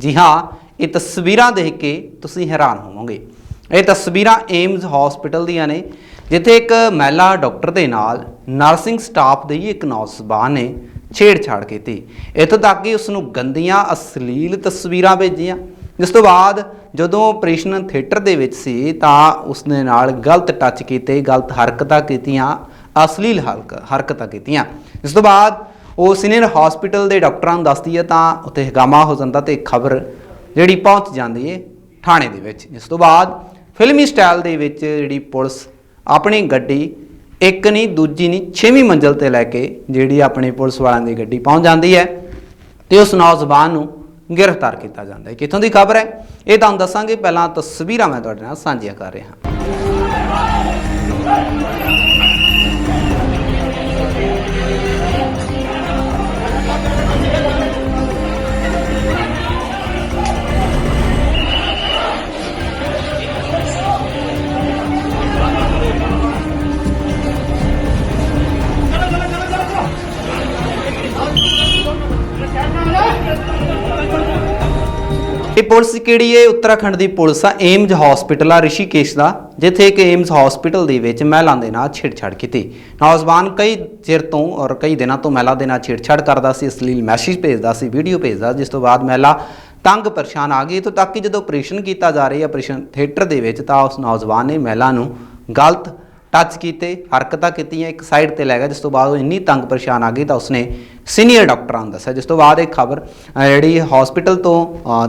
ਜੀ ਹਾਂ, ਇਹ ਤਸਵੀਰਾਂ ਦੇਖ ਕੇ ਤੁਸੀਂ ਹੈਰਾਨ ਹੋਵੋਗੇ। ਇਹ ਤਸਵੀਰਾਂ ਏਮਜ਼ ਹਸਪੀਟਲ ਦੀਆਂ ਨੇ, ਜਿੱਥੇ ਇੱਕ ਮਹਿਲਾ ਡਾਕਟਰ ਦੇ ਨਾਲ ਨਰਸਿੰਗ ਸਟਾਫ ਦੇ ਹੀ ਇੱਕ ਨੌਜਵਾਨ ਨੇ ਛੇੜਛਾੜ ਕੀਤੀ। ਇੱਥੋਂ ਤੱਕ ਕਿ ਉਸ ਨੂੰ ਗੰਦੀਆਂ ਅਸ਼ਲੀਲ ਤਸਵੀਰਾਂ ਭੇਜੀਆਂ। ਜਿਸ ਤੋਂ ਬਾਅਦ ਜਦੋਂ ਆਪਰੇਸ਼ਨ ਥੀਏਟਰ ਦੇ ਵਿੱਚ ਸੀ, ਤਾਂ ਉਸ ਦੇ ਨਾਲ ਗਲਤ ਟੱਚ ਕੀਤੇ, ਗਲਤ ਹਰਕਤਾਂ ਕੀਤੀਆਂ, ਅਸ਼ਲੀਲ ਹਰਕ- ਹਰਕਤਾਂ ਕੀਤੀਆਂ। ਜਿਸ ਤੋਂ ਬਾਅਦ ਉਹ ਸੀਨੀਅਰ ਹਸਪੀਟਲ ਦੇ ਡਾਕਟਰਾਂ ਨੂੰ ਦੱਸਦੀ ਹੈ ਤਾਂ ਉੱਥੇ ਹਗਾਮਾ ਹੋ ਜਾਂਦਾ ਤੇ ਖਬਰ ਜਿਹੜੀ ਪਹੁੰਚ ਜਾਂਦੀ ਹੈ ਥਾਣੇ ਦੇ ਵਿੱਚ। ਇਸ ਤੋਂ ਬਾਅਦ ਫਿਲਮੀ ਸਟਾਈਲ ਦੇ ਵਿੱਚ ਜਿਹੜੀ ਪੁਲਿਸ ਆਪਣੀ ਗੱਡੀ ਇੱਕ ਨਹੀਂ, ਦੂਜੀ ਨਹੀਂ, ਛੇਵੀਂ ਮੰਜ਼ਲ ਤੇ ਲੈ ਕੇ ਜਿਹੜੀ ਆਪਣੀ ਪੁਲਿਸ ਵਾਲਿਆਂ ਦੀ ਗੱਡੀ ਪਹੁੰਚ ਜਾਂਦੀ ਹੈ ਤੇ ਉਸ ਨੌਜਵਾਨ ਨੂੰ ਗ੍ਰਿਫਤਾਰ ਕੀਤਾ ਜਾਂਦਾ ਹੈ। ਕਿੱਥੋਂ ਦੀ ਖਬਰ ਹੈ? ਇਹ ਤੁਹਾਨੂੰ ਦੱਸਾਂਗੇ। ਪਹਿਲਾਂ ਤਸਵੀਰਾਂ ਮੈਂ ਤੁਹਾਡੇ ਨਾਲ ਸਾਂਝੀਆਂ ਕਰ ਰਿਹਾ ਹਾਂ। ਇਹ ਪੁਲਿਸ ਕਿਹੜੀ ਹੈ ਉੱਤਰਾਖੰਡ ਦੀ ਪੁਲਿਸ ਆ, ਏਮਜ਼ ਹਸਪੀਟਲ ਆ, ਰਿਸ਼ੀਕੇਸ਼ ਦਾ, ਜਿੱਥੇ ਇੱਕ ਏਮਜ਼ ਹਸਪੀਟਲ ਦੇ ਵਿੱਚ ਮਹਿਲਾ ਦੇ ਨਾਲ ਛੇੜਛਾੜ ਕੀਤੀ। ਨੌਜਵਾਨ ਕਈ ਚਿਰ ਤੋਂ ਔਰ ਕਈ ਦਿਨਾਂ ਤੋਂ ਮਹਿਲਾ ਦੇ ਨਾਲ ਛੇੜਛਾੜ ਕਰਦਾ ਸੀ ਅਸਲੀਲ ਮੈਸੇਜ ਭੇਜਦਾ ਸੀ ਵੀਡੀਓ ਭੇਜਦਾ, ਜਿਸ ਤੋਂ ਬਾਅਦ ਮਹਿਲਾ ਤੰਗ ਪਰੇਸ਼ਾਨ ਆ ਗਈ। ਤੋਂ ਤੱਕ ਕਿ ਜਦੋਂ ਆਪਰੇਸ਼ਨ ਕੀਤਾ ਜਾ ਰਿਹਾ ਆਪਰੇਸ਼ਨ ਥੀਏਟਰ ਦੇ ਵਿੱਚ ਤਾਂ ਉਸ ਨੌਜਵਾਨ ਨੇ ਮਹਿਲਾ ਨੂੰ ਗਲਤ ਟੱਚ ਕੀਤੇ, ਹਰਕਤਾਂ ਕੀਤੀਆਂ, ਇੱਕ ਸਾਈਡ ਤੇ ਲੈ ਗਿਆ, ਜਿਸ ਤੋਂ ਬਾਅਦ ਉਹ ਇੰਨੀ ਤੰਗ ਪਰੇਸ਼ਾਨ ਆ ਗਈ ਤਾਂ ਉਸਨੇ ਸੀਨੀਅਰ ਡਾਕਟਰਾਂ ਨੂੰ ਦੱਸਿਆ, ਜਿਸ ਤੋਂ ਬਾਅਦ ਇਹ ਖਬਰ ਜਿਹੜੀ ਹਸਪੀਟਲ ਤੋਂ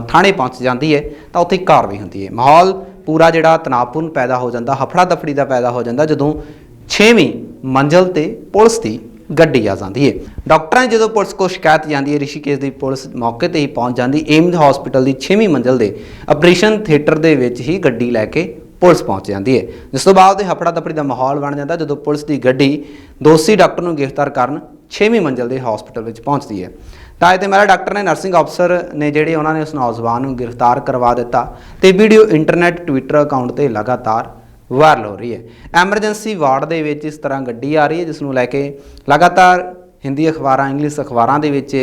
ਥਾਣੇ ਪਹੁੰਚ ਜਾਂਦੀ ਹੈ, ਤਾਂ ਉੱਥੇ ਕਾਰਵਾਈ ਹੁੰਦੀ ਹੈ। ਮਾਹੌਲ ਪੂਰਾ ਜਿਹੜਾ ਤਣਾਅਪੂਰਨ ਪੈਦਾ ਹੋ ਜਾਂਦਾ ਹਫੜਾ ਦਫੜੀ ਦਾ ਪੈਦਾ ਹੋ ਜਾਂਦਾ, ਜਦੋਂ 6ਵੀਂ ਮੰਜ਼ਲ ਤੇ ਪੁਲਿਸ ਦੀ ਗੱਡੀ ਆ ਜਾਂਦੀ ਹੈ। ਡਾਕਟਰਾਂ ਨੇ ਜਦੋਂ ਪੁਲਿਸ ਕੋਲ ਸ਼ਿਕਾਇਤ ਜਾਂਦੀ ਹੈ, ਰਿਸ਼ੀਕੇਸ਼ ਦੀ ਪੁਲਿਸ ਮੌਕੇ ਤੇ ਹੀ ਪਹੁੰਚ ਜਾਂਦੀ, ਏਮਜ਼ ਹਸਪੀਟਲ ਦੀ 6ਵੀਂ ਮੰਜ਼ਲ ਦੇ ਆਪਰੇਸ਼ਨ ਥੀਏਟਰ ਦੇ ਵਿੱਚ ਹੀ ਗੱਡੀ ਲੈ ਕੇ ਪੁਲਿਸ ਪਹੁੰਚ ਜਾਂਦੀ ਹੈ। ਜਿਸ ਤੋਂ ਬਾਅਦ ਇਹ ਹਫੜਾ ਦਫੜੀ ਦਾ ਮਾਹੌਲ ਬਣ ਜਾਂਦਾ ਜਦੋਂ ਪੁਲਿਸ ਦੀ ਗੱਡੀ ਦੋਸ਼ੀ ਡਾਕਟਰ ਨੂੰ ਗ੍ਰਿਫਤਾਰ ਕਰਨ 6ਵੀਂ ਮੰਜ਼ਲ ਦੇ ਹਸਪੀਟਲ ਵਿੱਚ ਪਹੁੰਚਦੀ ਹੈ। ਤਾਂ ਇਹ ਤੇ ਮੇਰਾ ਡਾਕਟਰ ਨੇ ਨਰਸਿੰਗ ਅਫਸਰ ਨੇ ਜਿਹੜੇ ਉਹਨਾਂ ਨੇ ਉਸ ਨੌਜਵਾਨ ਨੂੰ ਗ੍ਰਿਫਤਾਰ ਕਰਵਾ ਦਿੱਤਾ ਤੇ ਵੀਡੀਓ ਇੰਟਰਨੈਟ ਟਵਿੱਟਰ ਅਕਾਊਂਟ ਤੇ ਲਗਾਤਾਰ ਵਾਇਰਲ ਹੋ ਰਹੀ ਹੈ। ਐਮਰਜੈਂਸੀ ਵਾਰਡ ਦੇ ਵਿੱਚ ਇਸ ਤਰ੍ਹਾਂ ਗੱਡੀ ਆ ਰਹੀ ਹੈ, ਜਿਸ ਨੂੰ ਲੈ ਕੇ ਲਗਾਤਾਰ ਹਿੰਦੀ ਅਖਬਾਰਾਂ ਇੰਗਲਿਸ਼ ਅਖਬਾਰਾਂ ਦੇ ਵਿੱਚ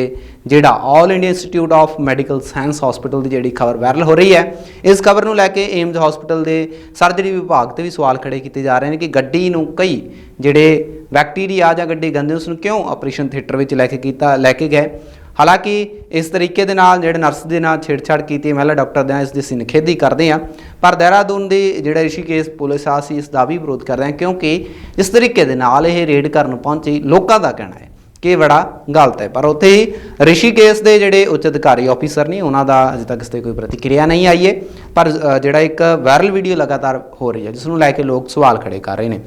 ਜਿਹੜਾ all India institute of medical science hospital ਦੀ ਜਿਹੜੀ ਖਬਰ ਵਾਇਰਲ ਹੋ ਰਹੀ ਹੈ, ਇਸ ਖਬਰ ਨੂੰ ਲੈ ਕੇ ਏਮਜ਼ ਹਸਪੀਟਲ ਦੇ ਸਰਜਰੀ ਵਿਭਾਗ ਤੇ ਵੀ ਸਵਾਲ ਖੜੇ ਕੀਤੇ ਜਾ ਰਹੇ ਨੇ ਕਿ ਗੱਡੀ ਨੂੰ ਕਈ ਜਿਹੜੇ ਬੈਕਟੀਰੀਆ ਜਾਂ ਗੱਡੀ ਗੰਦੇ ਉਸ ਨੂੰ ਕਿਉਂ ਆਪਰੇਸ਼ਨ ਥੀਏਟਰ ਵਿੱਚ ਲੈ ਕੇ ਕੀਤਾ, ਲੈ ਕੇ ਗਏ? ਹਾਲਾਂਕਿ ਇਸ ਤਰੀਕੇ ਦੇ ਨਾਲ ਜਿਹੜੇ ਨਰਸ ਦੇ ਨਾਲ ਛੇੜਛਾੜ ਕੀਤੀ, ਮਹਿਲਾ ਡਾਕਟਰ ਦੇ ਨਾਲ ਇਸ ਦੀ ਅਸੀਂ ਨਿਖੇਧੀ ਕਰਦੇ ਹਾਂ, ਪਰ ਦੇਹਰਾਦੂਨ ਦੀ ਜਿਹੜਾ ਰਿਸ਼ੀਕੇਸ਼ ਪੁਲਿਸ ਆ ਸੀ ਇਸ ਦਾ ਵੀ ਵਿਰੋਧ ਕਰ ਰਹੇ ਹਾਂ ਕਿਉਂਕਿ ਇਸ ਤਰੀਕੇ ਦੇ ਨਾਲ ਇਹ ਰੇਡ ਕਰਨ ਪਹੁੰਚੀ ਲੋਕਾਂ ਦਾ ਕਹਿਣਾ ਹੈ। ਕਿ ਬੜਾ ਗਲਤ ਹੈ। ਪਰ ਉੱਥੇ ਹੀ ਰਿਸ਼ੀਕੇਸ਼ ਦੇ ਜਿਹੜੇ ਉੱਚ ਅਧਿਕਾਰੀ ਆਫੀਸਰ ਨੇ, ਉਹਨਾਂ ਦਾ ਅਜੇ ਤੱਕ ਇਸ ਤੇ ਕੋਈ ਪ੍ਰਤੀਕਿਰਿਆ ਨਹੀਂ ਆਈ ਹੈ। ਪਰ ਜਿਹੜਾ ਇੱਕ ਵਾਇਰਲ ਵੀਡੀਓ ਲਗਾਤਾਰ ਹੋ ਰਹੀ ਹੈ, ਜਿਸ ਨੂੰ ਲੈ ਕੇ ਲੋਕ ਸਵਾਲ ਖੜੇ ਕਰ ਰਹੇ ਨੇ।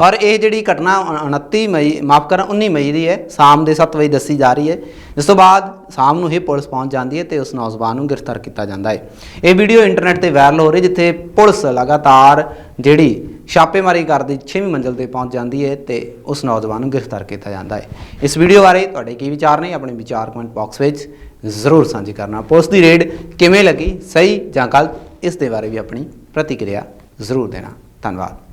ਔਰ ਇਹ ਜਿਹੜੀ ਘਟਨਾ ਉਣ- 29 ਮਈ, ਮਾਫ ਕਰਾਂ 19 ਮਈ ਦੀ ਹੈ। ਸ਼ਾਮ ਦੇ 7 ਵਜੇ ਦੱਸੀ ਜਾ ਰਹੀ ਹੈ। ਜਿਸ ਤੋਂ ਬਾਅਦ ਸ਼ਾਮ ਨੂੰ ਹੀ ਪੁਲਿਸ ਪਹੁੰਚ ਜਾਂਦੀ ਹੈ ਤੇ ਉਸ ਨੌਜਵਾਨ ਨੂੰ ਗ੍ਰਿਫਤਾਰ ਕੀਤਾ ਜਾਂਦਾ ਹੈ। ਇਹ ਵੀਡੀਓ ਇੰਟਰਨੈਟ ਤੇ ਵਾਇਰਲ ਹੋ ਰਹੀ ਜਿੱਥੇ ਪੁਲਿਸ ਲਗਾਤਾਰ ਜਿਹੜੀ ਛਾਪੇਮਾਰੀ ਕਰਦੀ 6ਵੀਂ ਮੰਜ਼ਲ ਤੇ ਪਹੁੰਚ ਜਾਂਦੀ ਹੈ ਤੇ ਉਸ ਨੌਜਵਾਨ ਨੂੰ ਗ੍ਰਿਫਤਾਰ ਕੀਤਾ ਜਾਂਦਾ ਹੈ। ਇਸ ਵੀਡੀਓ ਬਾਰੇ ਤੁਹਾਡੇ ਕੀ ਵਿਚਾਰ ਨੇ ਆਪਣੇ ਵਿਚਾਰ ਕਮੈਂਟ ਬਾਕਸ ਵਿੱਚ ਜ਼ਰੂਰ ਸਾਂਝੇ ਕਰਨਾ। ਪੁਲਿਸ ਦੀ ਰੇਡ ਕਿਵੇਂ ਲੱਗੀ, ਸਹੀ ਜਾਂ ਗਲਤ, ਇਸ ਦੇ ਬਾਰੇ ਵੀ ਆਪਣੀ ਪ੍ਰਤੀਕਿਰਿਆ ਜ਼ਰੂਰ ਦੇਣਾ। ਧੰਨਵਾਦ।